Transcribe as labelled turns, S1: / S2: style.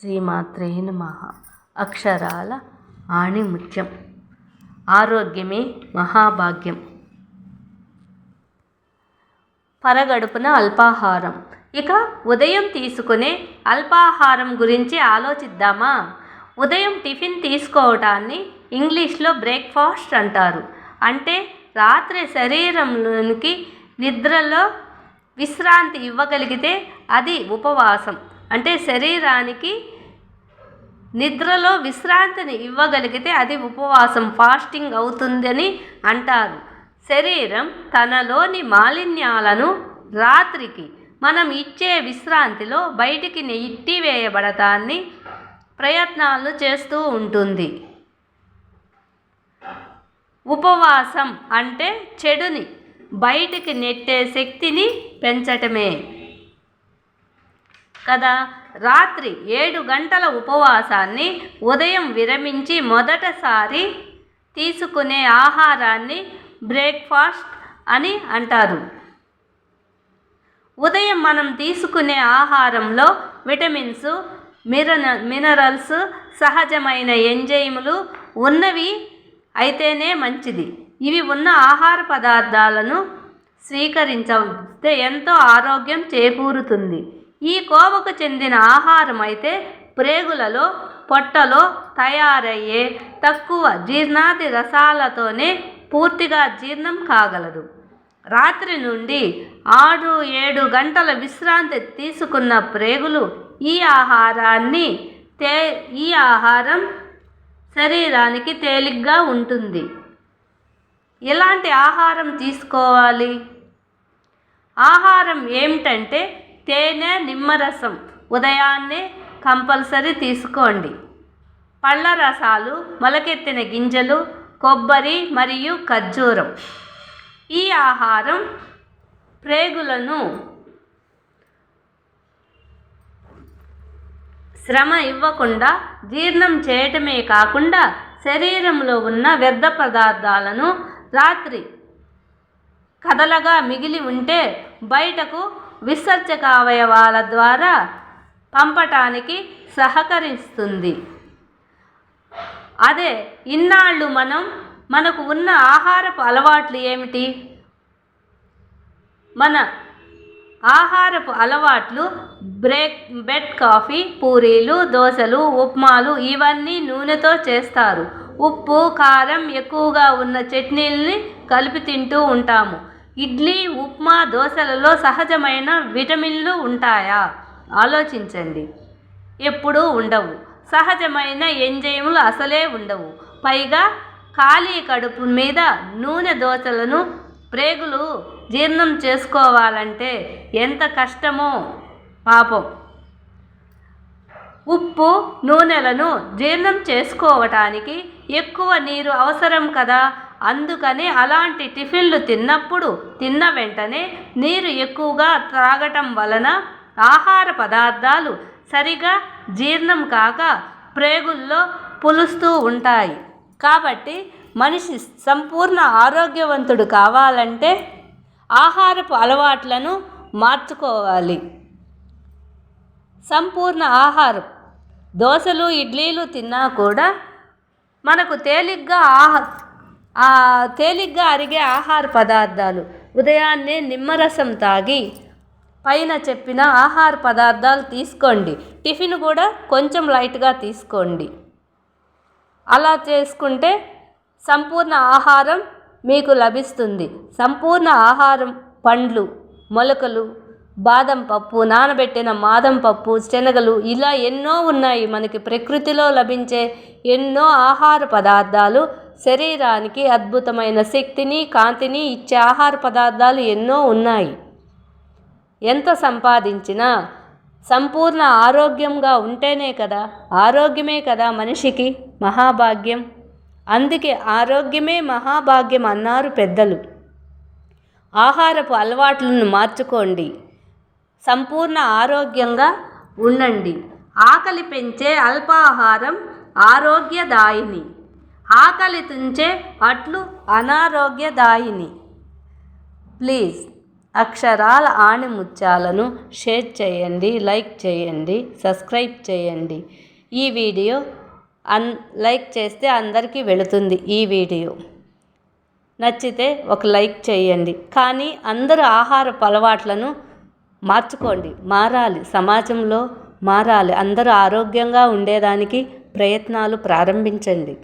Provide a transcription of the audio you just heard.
S1: శ్రీమాత్రే నమ. అక్షరాల ఆణిముత్యం. ఆరోగ్యమే మహాభాగ్యం. పరగడుపున అల్పాహారం. ఇక ఉదయం తీసుకునే అల్పాహారం గురించి ఆలోచిద్దామా? ఉదయం టిఫిన్ తీసుకోవటాన్ని ఇంగ్లీష్లో బ్రేక్ఫాస్ట్ అంటారు. అంటే రాత్రి శరీరంలోనికి నిద్రలో విశ్రాంతి ఇవ్వగలిగితే అది ఉపవాసం. అంటే శరీరానికి నిద్రలో విశ్రాంతిని ఇవ్వగలిగితే అది ఉపవాసం ఫాస్టింగ్ అవుతుందని అంటారు. శరీరం తనలోని మాలిన్యాలను రాత్రికి మనం ఇచ్చే విశ్రాంతిలో బయటికి నెట్టివేయబడటాన్ని ప్రయత్నాలు చేస్తూ ఉంటుంది. ఉపవాసం అంటే చెడుని బయటికి నెట్టే శక్తిని పెంచటమే. కదా? రాత్రి ఏడు గంటల ఉపవాసాన్ని ఉదయం విరమించి మొదటిసారి తీసుకునే ఆహారాన్ని బ్రేక్ఫాస్ట్ అని అంటారు. ఉదయం మనం తీసుకునే ఆహారంలో విటమిన్స్ మిరన మినరల్స్ సహజమైన ఎంజైములు ఉన్నవి అయితేనే మంచిది. ఇవి ఉన్న ఆహార పదార్థాలను స్వీకరించే ఎంతో ఆరోగ్యం చేకూరుతుంది. ఈ కోవకు చెందిన ఆహారం అయితే ప్రేగులలో పొట్టలో తయారయ్యే తక్కువ జీర్ణాది రసాలతోనే పూర్తిగా జీర్ణం కాగలదు. రాత్రి నుండి ఆరు ఏడు గంటల విశ్రాంతి తీసుకున్న ప్రేగులు ఈ ఆహారాన్ని తే ఈ ఆహారం శరీరానికి తేలిగ్గా ఉంటుంది. ఎలాంటి ఆహారం తీసుకోవాలి? ఆహారం ఏమిటంటే తేనె నిమ్మరసం. ఉదయాన్నే కంపల్సరీ తీసుకోండి. పళ్ళ రసాలు మొలకెత్తిన గింజలు కొబ్బరి మరియు ఖర్జూరం. ఈ ఆహారం ప్రేగులను శ్రమ ఇవ్వకుండా జీర్ణం చేయటమే కాకుండా శరీరంలో ఉన్న వ్యర్థ పదార్థాలను రాత్రి కదలగా మిగిలి ఉంటే బయటకు విసర్జక అవయవాల ద్వారా పంపటానికి సహకరిస్తుంది. అదే ఇన్నాళ్ళు మనం మనకు ఉన్న ఆహారపు అలవాట్లు ఏమిటి? మన ఆహారపు అలవాట్లు బ్రేక్ బెడ్ కాఫీ పూరీలు దోశలు ఉప్మాలు ఇవన్నీ నూనెతో చేస్తారు. ఉప్పు కారం ఎక్కువగా ఉన్న చట్నీల్ని కలిపి తింటూ ఉంటాము. ఇడ్లీ ఉప్మా దోశలలో సహజమైన విటమిన్లు ఉంటాయా? ఆలోచించండి. ఎప్పుడూ ఉండవు. సహజమైన ఎంజైములు అసలే ఉండవు. పైగా ఖాళీ కడుపు మీద నూనె దోశలను ప్రేగులు జీర్ణం చేసుకోవాలంటే ఎంత కష్టమో పాపం. ఉప్పు నూనెలను జీర్ణం చేసుకోవటానికి ఎక్కువ నీరు అవసరం కదా? అందుకని అలాంటి టిఫిన్లు తిన్నప్పుడు తిన్న వెంటనే నీరు ఎక్కువగా త్రాగటం వలన ఆహార పదార్థాలు సరిగా జీర్ణం కాక ప్రేగుల్లో పులుస్తూ ఉంటాయి. కాబట్టి మనిషి సంపూర్ణ ఆరోగ్యవంతుడు కావాలంటే ఆహారపు అలవాట్లను మార్చుకోవాలి. సంపూర్ణ ఆహారం. దోశలు ఇడ్లీలు తిన్నా కూడా మనకు తేలిగ్గా ఆహా తేలిగ్గా అరిగే ఆహార పదార్థాలు. ఉదయాన్నే నిమ్మరసం తాగి పైన చెప్పిన ఆహార పదార్థాలు తీసుకోండి. టిఫిన్ కూడా కొంచెం లైట్గా తీసుకోండి. అలా చేసుకుంటే సంపూర్ణ ఆహారం మీకు లభిస్తుంది. సంపూర్ణ ఆహారం పండ్లు మొలకలు బాదం పప్పు నానబెట్టిన బాదం పప్పు శనగలు ఇలా ఎన్నో ఉన్నాయి. మనకి ప్రకృతిలో లభించే ఎన్నో ఆహార పదార్థాలు శరీరానికి అద్భుతమైన శక్తిని కాంతిని ఇచ్చే ఆహార పదార్థాలు ఎన్నో ఉన్నాయి. ఎంత సంపాదించినా సంపూర్ణ ఆరోగ్యంగా ఉంటేనే కదా ఆరోగ్యమే కదా మనిషికి మహాభాగ్యం. అందుకే ఆరోగ్యమే మహాభాగ్యం అన్నారు పెద్దలు. ఆహారపు అలవాట్లను మార్చుకోండి. సంపూర్ణ ఆరోగ్యంగా ఉండండి. ఆకలి పెంచే అల్పాహారం ఆరోగ్యదాయిని. ఆకలి తుంచే అట్లు అనారోగ్యదాయిని. ప్లీజ్ అక్షరాల ఆణిముత్యాలను షేర్ చేయండి లైక్ చేయండి సబ్స్క్రైబ్ చేయండి. ఈ వీడియో అన్ లైక్ చేస్తే అందరికీ వెళుతుంది ఈ వీడియో. నచ్చితే ఒక లైక్ చేయండి. కానీ అందరూ ఆహార అలవాట్లను మార్చుకోండి. మారాలి. సమాజంలో మారాలి. అందరూ ఆరోగ్యంగా ఉండేదానికి ప్రయత్నాలు ప్రారంభించండి.